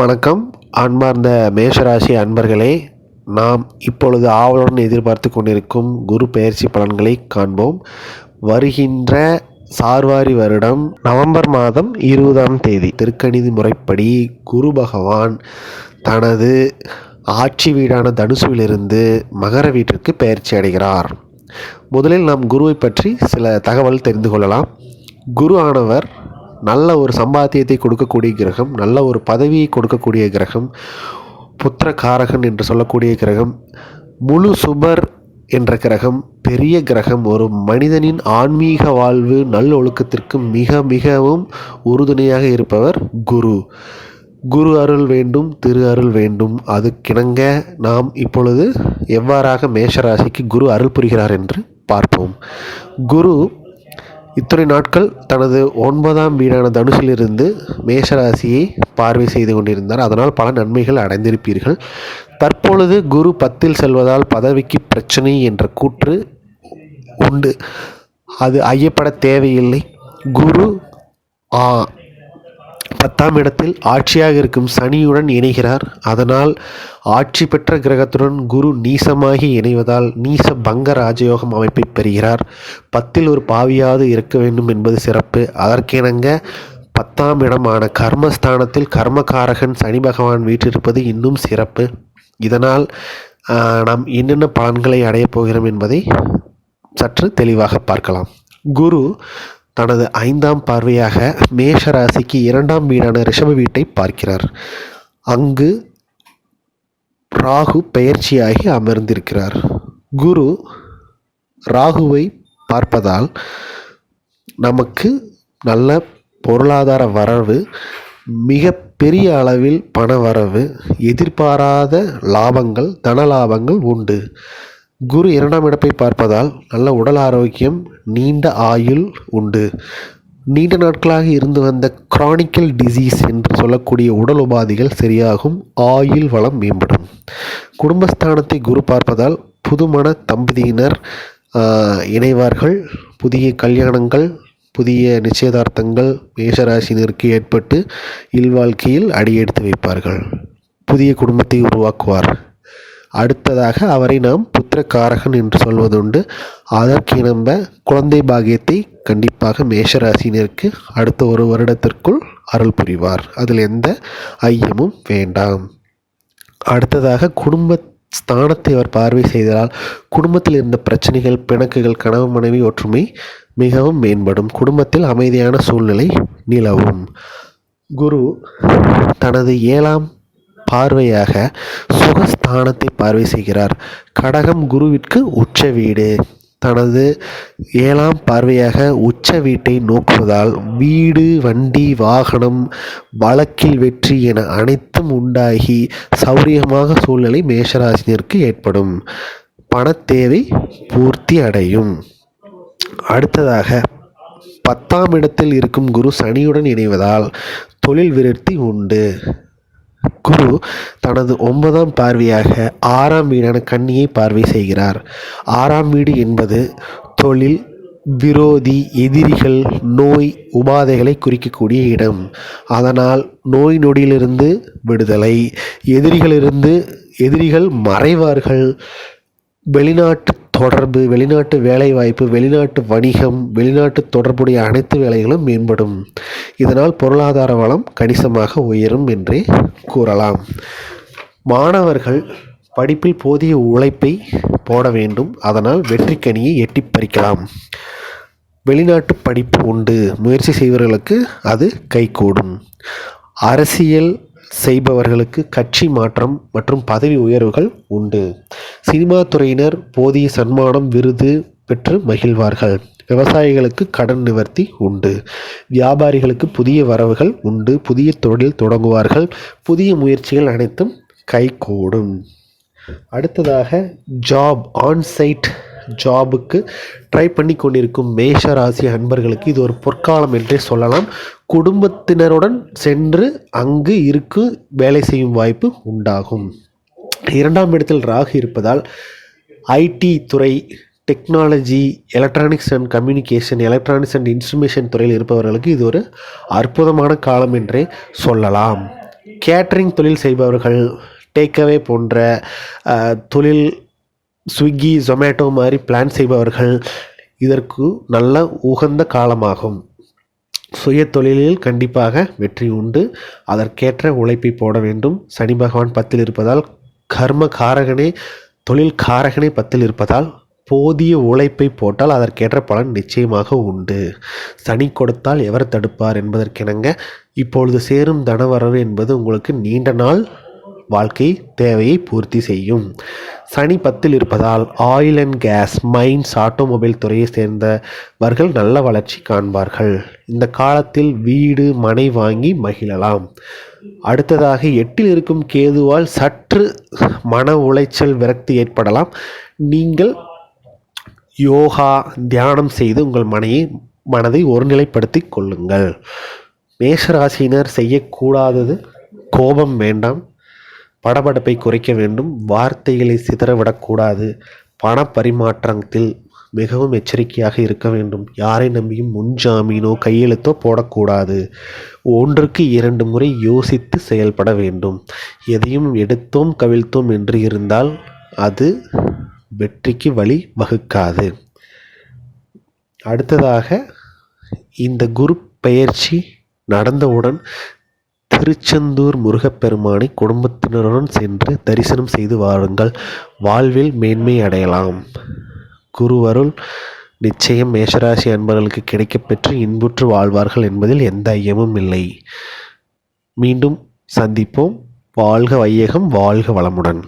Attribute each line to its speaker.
Speaker 1: வணக்கம். அன்பார்ந்த மேஷராசி அன்பர்களே நாம் இப்பொழுது ஆவலுடன் எதிர்பார்த்து கொண்டிருக்கும் குரு பெயர்ச்சி பலன்களை காண்போம். வருகின்ற சார்வாரி வருடம் நவம்பர் மாதம் இருபதாம் தேதி. திருக்கணிதி முறைப்படி குரு பகவான் தனது ஆட்சி வீடான தனுசுவிலிருந்து மகர வீட்டிற்கு பெயர்ச்சி அடைகிறார். முதலில் நாம் குருவை பற்றி சில தகவல் தெரிந்து கொள்ளலாம். குரு ஆனவர் நல்ல ஒரு சம்பாத்தியத்தை கொடுக்கக்கூடிய கிரகம் நல்ல ஒரு பதவியை கொடுக்கக்கூடிய கிரகம் புத்திரகாரகன் என்று சொல்லக்கூடிய கிரகம் முழு சுபர் என்ற கிரகம் பெரிய கிரகம் ஒரு மனிதனின் ஆன்மீக வாழ்வு நல்லொழுக்கத்திற்கு மிக மிகவும் உறுதுணையாக இருப்பவர் குரு. குரு அருள் வேண்டும் திரு அருள் வேண்டும். அதுக்கிணங்க நாம் இப்பொழுது எவ்வாறாக மேஷராசிக்கு குரு அருள் புரிகிறார் என்று பார்ப்போம். குரு இத்துறை நாட்கள் தனது ஒன்பதாம் வீடான தனுசிலிருந்து மேஷராசியை பார்வை செய்து கொண்டிருந்தார். அதனால் பல நன்மைகள் அடைந்திருப்பீர்கள். தற்பொழுது குரு பத்தில் செல்வதால் பதவிக்கு பிரச்சனை என்ற கூற்று உண்டு. அது ஐயப்பட தேவையில்லை. குரு ஆ பத்தாம் இடத்தில் ஆட்சியாக இருக்கும் சனியுடன் இணைகிறார். அதனால் ஆட்சி பெற்ற கிரகத்துடன் குரு நீசமாகி இணைவதால் நீச பங்க ராஜயோகம் அமைப்பை பெறுகிறார். பத்தில் ஒரு பாவியாவது இருக்க வேண்டும் என்பது சிறப்பு. அதற்கிணங்க பத்தாம் இடமான கர்மஸ்தானத்தில் கர்மகாரகன் சனி பகவான் வீற்றிருப்பது இன்னும் சிறப்பு. இதனால் நாம் என்னென்ன பலன்களை அடையப் போகிறோம் என்பதை சற்று தெளிவாக பார்க்கலாம். குரு தனது ஐந்தாம் பார்வையாக மேஷ ராசிக்கு இரண்டாம் வீடான ரிஷப வீட்டை பார்க்கிறார். அங்கு ராகு பெயர்ச்சியாகி அமர்ந்திருக்கிறார். குரு ராகுவை பார்ப்பதால் நமக்கு நல்ல பொருளாதார வரவு மிக பெரிய அளவில் பண வரவு எதிர்பாராத லாபங்கள் தன லாபங்கள் உண்டு. குரு இரண்டாம் இடத்தை பார்ப்பதால் நல்ல உடல் ஆரோக்கியம் நீண்ட ஆயுள் உண்டு. நீண்ட நாட்களாக இருந்து வந்த கிரானிக்கல் டிசீஸ் என்று சொல்லக்கூடிய உடல் உபாதைகள் சரியாகும் ஆயுள் வளம் மேம்படும். குடும்பஸ்தானத்தை குரு பார்ப்பதால் புதுமண தம்பதியினர் இணைவார்கள். புதிய கல்யாணங்கள் புதிய நிச்சயதார்த்தங்கள் மேஷராசினருக்கு ஏற்பட்டு இல்வாழ்க்கையில் அடியெடுத்து வைப்பார்கள். புதிய குடும்பத்தை உருவாக்குவார். அடுத்ததாக அவரை நாம் புத்திரக்காரகன் என்று சொல்வதுண்டு. அதற்கிணம்ப குழந்தை பாகியத்தை கண்டிப்பாக மேஷராசினருக்கு அடுத்த ஒரு வருடத்திற்குள் அருள் புரிவார். அதில் எந்த ஐயமும் வேண்டாம். அடுத்ததாக குடும்ப ஸ்தானத்தை அவர் பார்வை செய்ததால் குடும்பத்தில் இருந்த பிரச்சனைகள் பிணக்குகள் கணவன் மனைவி ஒற்றுமை மிகவும் மேம்படும். குடும்பத்தில் அமைதியான சூழ்நிலை நிலவும். குரு தனது ஏழாம் பார்வையாக சுகஸ்தானத்தை பார்வை செய்கிறார். கடகம் குருவிற்கு உச்ச வீடு. தனது ஏழாம் பார்வையாக உச்ச வீட்டை நோக்குவதால் வீடு வண்டி வாகனம் வழக்கில் வெற்றி என அனைத்தும் உண்டாகி சௌரியமாக சூழ்நிலை மேஷராசினருக்கு ஏற்படும். பணத்தேவை பூர்த்தி அடையும். அடுத்ததாக பத்தாம் இடத்தில் இருக்கும் குரு சனியுடன் இணைவதால் தொழில் விருத்தி உண்டு. குரு தனது ஒன்பதாம் பார்வையாக ஆறாம் வீடான கன்னியை பார்வை செய்கிறார். ஆறாம் வீடு என்பது தொழில் விரோதி எதிரிகள் நோய் உபாதைகளை குறிக்கக்கூடிய இடம். அதனால் நோய் நொடியிலிருந்து விடுதலை எதிரிகளிலிருந்து எதிரிகள் மறைவார்கள். வெளிநாட்டு தொடர்பு வெளிநாட்டு வேலைவாய்ப்பு வெளிநாட்டு வணிகம் வெளிநாட்டு தொடர்புடைய அனைத்து வேலைகளும் மேம்படும். இதனால் பொருளாதார வளம் கணிசமாக உயரும் என்றே கூறலாம். மாணவர்கள் படிப்பில் போதிய உழைப்பை போட வேண்டும். அதனால் வெற்றிக்கனியை எட்டி பறிக்கலாம். வெளிநாட்டு படிப்பு உண்டு. முயற்சி செய்பவர்களுக்கு அது கைகூடும். அரசியல் செய்பவர்களுக்கு கட்சி மாற்றம் மற்றும் பதவி உயர்வுகள் உண்டு. சினிமா துறையினர் போதிய சன்மானம் விருது பெற்று மகிழ்வார்கள். விவசாயிகளுக்கு கடன் நிவர்த்தி உண்டு. வியாபாரிகளுக்கு புதிய வரவுகள் உண்டு. புதிய தொழில் தொடங்குவார்கள். புதிய முயற்சிகள் அனைத்தும் கைகூடும். அடுத்ததாக ஜாப் ஆன்சைட் ஜாபுக்கு ட்ரை பண்ணி கொண்டிருக்கும் மேஷ ராசி அன்பர்களுக்கு இது ஒரு பொற்காலம் என்றே சொல்லலாம். குடும்பத்தினருடன் சென்று அங்கு இருக்கு வேலை செய்யும் வாய்ப்பு உண்டாகும். இரண்டாம் இடத்தில் ராகு இருப்பதால் ஐடி துறை technology electronics and communication electronics and instrumentation துறையில் இருப்பவர்களுக்கு இது ஒரு அற்புதமான காலம் என்றே சொல்லலாம். கேட்ரிங் தொழில் செய்பவர்கள் டேக்அவே போன்ற தொழில் ஸ்விக்கி ஜொமேட்டோ மாதிரி பிளான் செய்பவர்கள் இதற்கு நல்ல உகந்த காலமாகும். சுய தொழிலில் கண்டிப்பாக வெற்றி உண்டு. அதற்கேற்ற உழைப்பை போட வேண்டும். சனி பகவான் பத்தில் இருப்பதால் கர்ம காரகனே தொழில் காரகனே பத்தில் இருப்பதால் போதிய உழைப்பை போட்டால் அதற்கேற்ற பலன் நிச்சயமாக உண்டு. சனி கொடுத்தால் எவர் தடுப்பார் என்பதற்கிணங்க இப்பொழுது சேரும் தனவரவு என்பது உங்களுக்கு நீண்ட நாள் வாழ்க்கை தேவையை பூர்த்தி செய்யும். சனி பத்தில் இருப்பதால் oil and gas mines automobile துறையை சேர்ந்தவர்கள் நல்ல வளர்ச்சி காண்பார்கள். இந்த காலத்தில் வீடு மனை வாங்கி மகிழலாம். அடுத்ததாக எட்டில் இருக்கும் கேதுவால் சற்று மன உளைச்சல் விரக்தி ஏற்படலாம். நீங்கள் யோகா தியானம் செய்து உங்கள் மனையை மனதை ஒருநிலைப்படுத்தி கொள்ளுங்கள். மேஷராசினர் செய்யக்கூடாதது கோபம் வேண்டாம். படபடப்பை குறைக்க வேண்டும். வார்த்தைகளை சிதறவிடக்கூடாது. பண பரிமாற்றத்தில் மிகவும் எச்சரிக்கையாக இருக்க வேண்டும். யாரை நம்பியும் முன்ஜாமீனோ கையெழுத்தோ போடக்கூடாது. ஒன்றுக்கு இரண்டு முறை யோசித்து செயல்பட வேண்டும். எதையும் எடுத்தோம் கவிழ்த்தோம் என்று இருந்தால் அது வெற்றிக்கு வழி வகுக்காது. அடுத்ததாக இந்த குரு பெயர்ச்சி நடந்தவுடன் திருச்செந்தூர் முருகப்பெருமானை குடும்பத்தினருடன் சென்று தரிசனம் செய்து வாருங்கள். வாழ்வில் மேன்மை அடையலாம். குருவருள் நிச்சயம் மேஷராசி அன்பர்களுக்கு கிடைக்கப்பெற்று இன்புற்று வாழ்வார்கள் என்பதில் எந்த ஐயமும் இல்லை. மீண்டும் சந்திப்போம். வாழ்க வையகம் வாழ்க வளமுடன்.